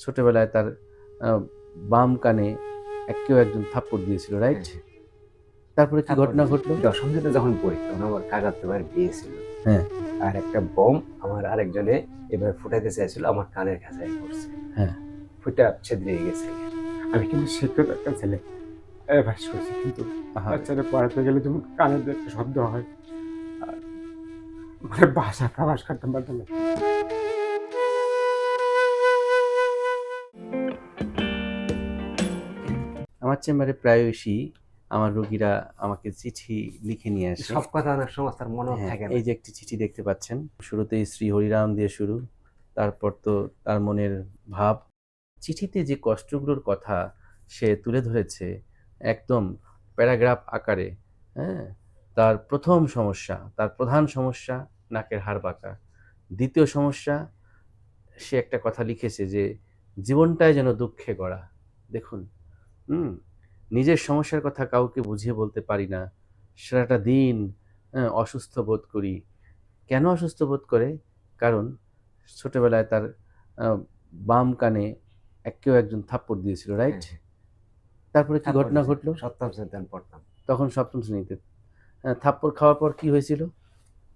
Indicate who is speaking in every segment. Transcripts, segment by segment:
Speaker 1: ছোটবেলায় তার বাম কানে এক কেউ একজন থাপ্পড় দিয়েছিল রাইট তারপরে কি ঘটনা ঘটলো?
Speaker 2: দশম শ্রেণীতে যখন পড়ি তখন আমার কাকাতো ভাইয়ের বিয়ে ছিল।
Speaker 1: হ্যাঁ।
Speaker 2: আর একটা বোম আমার আরেকজনে এবার ফুটাইতে চাইছিল আমার কানের কাছে পড়ছে
Speaker 1: হ্যাঁ।
Speaker 2: ফুটা ছেদ্রিয়ে গেছে।
Speaker 3: আমি কিন্তু শিক্ষিত একটা ছেলে অ্যাডভাইস করছি কিন্তু বাচ্চারা পড়াতে গেলে যেমন কানের একটা শব্দ হয় মানে ভাষা প্রকাশ করতে পারতাম না
Speaker 1: চেম্বারে প্রায়শই আমার রোগীরা আমাকে চিঠি লিখে নিয়ে আসে।
Speaker 2: সব কথা অনেক সময় তার মনে
Speaker 1: হ্যাঁ,
Speaker 2: থাকে
Speaker 1: এই যে একটি চিঠি দেখতে পাচ্ছেন শুরুতেই শ্রী হরিরাম দিয়ে শুরু তারপর তো তার মনের ভাব। চিঠিতে যে কষ্টগুলোর কথা সে তুলে ধরেছে একদম প্যারাগ্রাফ আকারে হ্যাঁ তার প্রথম সমস্যা তার প্রধান সমস্যা নাকের হাড় বাঁকা। দ্বিতীয় সমস্যা সে একটা কথা লিখেছে যে জীবনটাই যেন দুঃখে গড়া। দেখুন হুম নিজের সমস্যার কথা কাউকে বুঝিয়ে বলতে পারি না। সারাটা দিন হ্যাঁ, অসুস্থ বোধ করি। কেন অসুস্থ বোধ করে? কারণ ছোটবেলায় তার বাম কানে এক কেউ একজন থাপ্পড় দিয়েছিল রাইট?
Speaker 2: হ্যাঁ।
Speaker 1: তারপরে কি ঘটনা ঘটলো?
Speaker 2: সপ্তম শ্রেণীতে আমি পড়তাম।
Speaker 1: তখন সপ্তম শ্রেণীতে থাপ্পড় খাওয়ার পর কি হয়েছিল?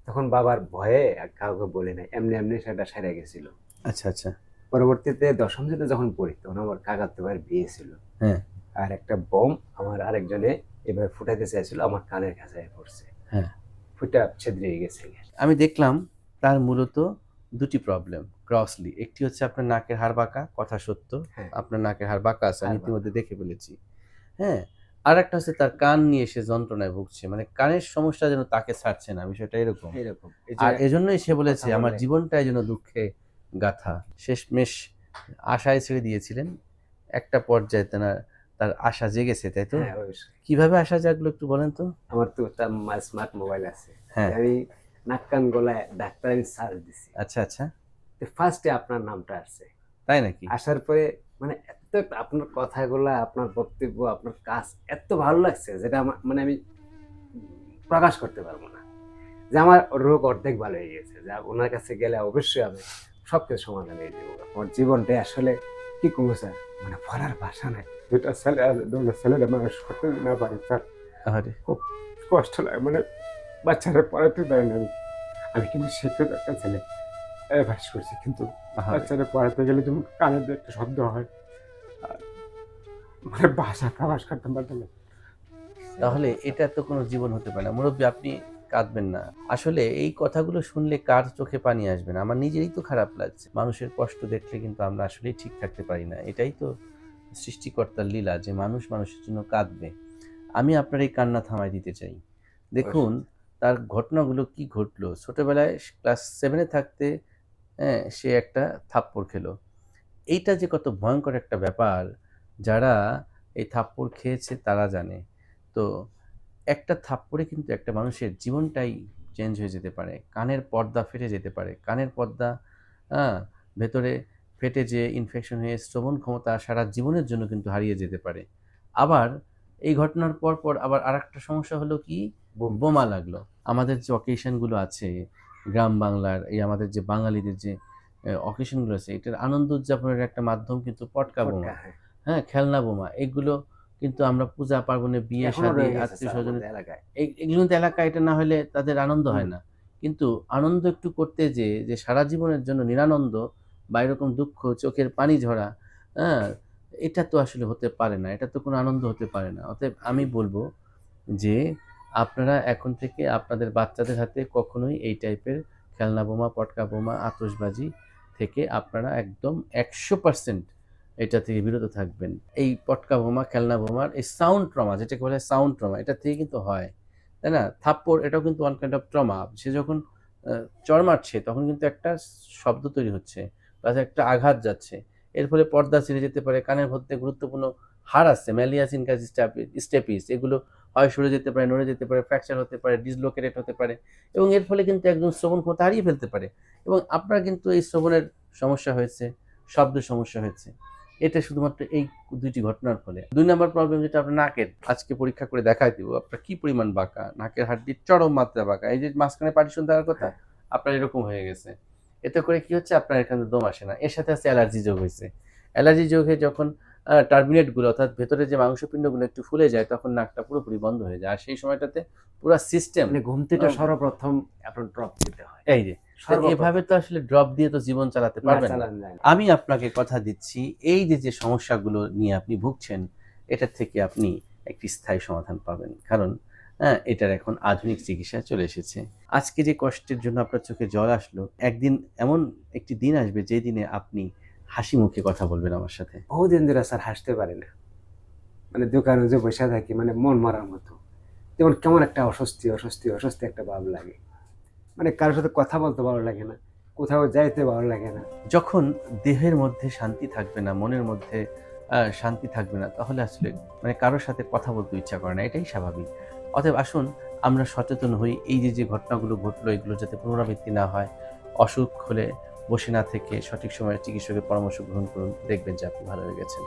Speaker 2: তখন বাবার ভয়ে আর কাউকে বলে নাই এমনি এমনি সেটা সেরে গেছিল।
Speaker 1: আচ্ছা আচ্ছা।
Speaker 2: পরবর্তীতে দশম শ্রেণীতে যখন পড়ি তখন আমার কাকাতো ভাইয়ের বিয়ে ছিল।
Speaker 1: হ্যাঁ।
Speaker 2: আর একটা বোম আমার আরেকজনে এবার ফুটাতে চাইছিল আমার কানের কাছে পড়ছে।
Speaker 1: হ্যাঁ।
Speaker 2: ফুটা ছেদ্রিয়ে গেছে।
Speaker 1: আমি দেখলাম তার মূলত দুটি প্রবলেম ক্রসলি একটি হচ্ছে আপনার নাকের হাড় বাঁকা কথা সত্য।
Speaker 2: হ্যাঁ।
Speaker 1: আপনার নাকের হাড় বাঁকা আছে আমি ইতিমধ্যে দেখে ফেলেছি। হ্যাঁ আর একটা হচ্ছে তার কান নিয়ে সে যন্ত্রণায় ভুগছে। মানে কানের সমস্যা যেন তাকে ছাড়ছে না বিষয়টা এরকম।
Speaker 2: এরকম।
Speaker 1: আর এজন্যই সে বলেছে আমার। জীবনটাই যেন দুঃখে গাথা। শেষমেশ আশায় ছেড়ে দিয়েছিলেন। একটা পর্যায়ে তার তার আশা জেগেছে তাই তো?
Speaker 2: হ্যাঁ।
Speaker 1: কীভাবে আশা জাগলো একটু বলেন তো?
Speaker 2: আমার তো তার স্মার্ট মোবাইল আছে।
Speaker 1: হ্যাঁ।
Speaker 2: আমি নাক কান গলায় ডাক্তার আমি সার্চ দিছি।
Speaker 1: আচ্ছা আচ্ছা।
Speaker 2: তো ফার্স্টে আপনার নামটা আসছে
Speaker 1: তাই নাকি?
Speaker 2: আসার পরে মানে এত আপনার কথাগুলা আপনার বক্তব্য আপনার কাজ এত ভালো লাগছে যেটা আমার মানে আমি প্রকাশ করতে পারব না। যে আমার রোগ অর্ধেক ভালো হয়ে গেছে। যা ওনার কাছে গেলে অবশ্যই আমি সব কিছু সমাধান হয়ে যাব আমার জীবনটা আসলে কি করব স্যার? মানে পড়ার ভাষা নাই।
Speaker 3: দুটা ছেলে দুটো ছেলেরা মানুষ করতে না পারি স্যার।
Speaker 1: আরে
Speaker 3: কষ্ট লাগে মানে বাচ্চারা পড়াতে দেয় না আমি। কিন্তু শিক্ষিত একটা ছেলে অ্যাডভাইস করছি কিন্তু বাচ্চারা পড়াতে গেলে যেমন কানের একটা শব্দ হয় মানে ভাষা প্রকাশ করতে পারতাম
Speaker 1: তাহলে এটা তো কোনো জীবন হতে পারে না। মুরব্বী আপনি কাঁদবেন না। আসলে এই কথাগুলো শুনলে কার চোখে পানি আসবে না? আমার নিজেরই তো খারাপ লাগছে। মানুষের কষ্ট দেখলে কিন্তু আমরা আসলেই ঠিক থাকতে পারি না। এটাই তো সৃষ্টিকর্তার লীলা যে মানুষ মানুষের জন্য কাঁদবে। আমি আপনার এই কান্না থামাই দিতে চাই। দেখুন তার ঘটনাগুলো কি ঘটলো? ছোটোবেলায় ক্লাস সেভেনে থাকতে হ্যাঁ সে একটা থাপ্পড় খেলো। এইটা যে কত ভয়ঙ্কর একটা ব্যাপার যারা এই থাপ্পড় খেয়েছে তারা জানে। তো একটা থাপ্পড়ে কিন্তু একটা মানুষের জীবনটাই চেঞ্জ হয়ে যেতে পারে। কানের পর্দা ফেটে যেতে পারে। কানের পর্দা হ্যাঁ ভেতরে ফেটে যে ইনফেকশন হয়ে শ্রবণ ক্ষমতা সারা জীবনের জন্য কিন্তু হারিয়ে যেতে পারে। আবার এই ঘটনার পর পর আবার আরেকটা সমস্যা হলো কি? বোমা। লাগল। আমাদের যে অকেশনগুলো আছে গ্রাম বাংলার এই আমাদের যে বাঙালিদের যে অকেশনগুলো আছে এটার আনন্দ উদযাপনের একটা মাধ্যম কিন্তু পটকা বোমা।
Speaker 2: হ্যাঁ,
Speaker 1: হ্যাঁ খেলনা বোমা। এগুলো কিন্তু আমরা পূজা পার্বণে বিয়ে শাদী আত্মীয়
Speaker 2: এলাকায়।
Speaker 1: এগুলো কিন্তু এলাকা এটা না হলে তাদের আনন্দ হয় না। কিন্তু আনন্দ একটু করতে যে যে সারা জীবনের জন্য নিরানন্দ বা এরকম দুঃখ চোখের পানি ঝরা হ্যাঁ এটা তো আসলে হতে পারে না। এটা তো কোনো আনন্দ হতে পারে না। অতএব আমি বলব যে আপনারা এখন থেকে আপনাদের বাচ্চাদের হাতে কখনোই এই টাইপের খেলনা বোমা পটকা বোমা আতশবাজি থেকে আপনারা একদম একশো পার্সেন্ট এটা থেকে বিরত থাকবেন। এই পটকা বোমা, খেলনা বোমার এই সাউন্ড ট্রমা যেটাকে বলে সাউন্ড ট্রমা এটা থেকে কিন্তু হয়, তাই না? থাপ্পড়, এটাও কিন্তু ওয়ান কাইন্ড অফ ট্রমা সে যখন চড় মারছে, তখন কিন্তু একটা শব্দ তৈরি হচ্ছে প্লাস একটা আঘাত যাচ্ছে। এর ফলে পর্দা ছিঁড়ে যেতে পারে, কানের মধ্যে গুরুত্বপূর্ণ হাড় আছে ম্যালিয়াস ইনকাস স্টেপিস এগুলো হয়, সরে যেতে পারে, নড়ে যেতে পারে ফ্র্যাকচার হতে পারে ডিসলোকেটেড হতে পারে, এবং এর ফলে কিন্তু একজন শ্রবণ ক্ষমতা হারিয়ে ফেলতে পারে, এবং আপনার কিন্তু এই শ্রবণের সমস্যা হয়েছে, শব্দের সমস্যা হয়েছে। এটা শুধুমাত্র এই দুইটি ঘটনার ফলে। দুই নম্বর প্রবলেম যেটা আপনার নাকের আজকে পরীক্ষা করে দেখাই দিব আপনার কি পরিমাণ বাঁকা? নাকের হাড্ডির চরম মাত্রা বাঁকা। এই যে মাঝখানে পার্টিশন দেওয়ার কথা আপনার এরকম হয়ে গেছে। এতে করে কি হচ্ছে? আপনার এখানে দম আসে না। এর সাথে আছে অ্যালার্জি যোগ হয়েছে। অ্যালার্জি যোগে যখন টার্মিনেটগুলো অর্থাৎ ভেতরে যে মাংসপিণ্ডগুলো একটু ফুলে যায় তখন নাকটা পুরোপুরি বন্ধ হয়ে যায়। আর সেই সময়টাতে পুরো সিস্টেম
Speaker 2: মানে ঘুমতিটা সর্বপ্রথম আপনার ড্রপ দিতে হয়।
Speaker 1: এই যে এভাবে তো আসলে ড্রপ দিয়ে তো জীবন চালাতে পারবেন না। আমি আপনাকে কথা দিচ্ছি এই যে যে সমস্যাগুলো নিয়ে আপনি ভুগছেন এটার থেকে আপনি একটি স্থায়ী সমাধান পাবেন। কারণ হ্যাঁ এটার এখন আধুনিক চিকিৎসা চলে এসেছে। আজকে যে কষ্টের জন্য আপনার চোখে জল আসলো একদিন এমন একটি দিন আসবে যে দিনে আপনি হাসি মুখে কথা বলবেন আমার সাথে।
Speaker 2: বহুদিন ধরে স্যার হাসতে পারি না। মানে দোকানে যে বসে থাকি মানে মন মারার মতো। যেমন কেমন একটা অস্বস্তি অস্বস্তি অস্বস্তি একটা ভাব লাগে। মানে কারোর সাথে কথা বলতে ভালো লাগে না কোথাও যাইতে ভালো লাগে না।
Speaker 1: যখন দেহের মধ্যে শান্তি থাকবে না মনের মধ্যে শান্তি থাকবে না তাহলে আসলে মানে কারোর সাথে কথা বলতে ইচ্ছা করে না এটাই স্বাভাবিক। অতএব আসুন আমরা সচেতন হই এই যে যে ঘটনাগুলো ঘটলো এগুলো যাতে পুনরাবৃত্তি না হয় অসুখ হলে বসে না থেকে সঠিক সময়ে চিকিৎসকের পরামর্শ গ্রহণ করুন। দেখবেন যে আপনি ভালো হয়ে গেছেন।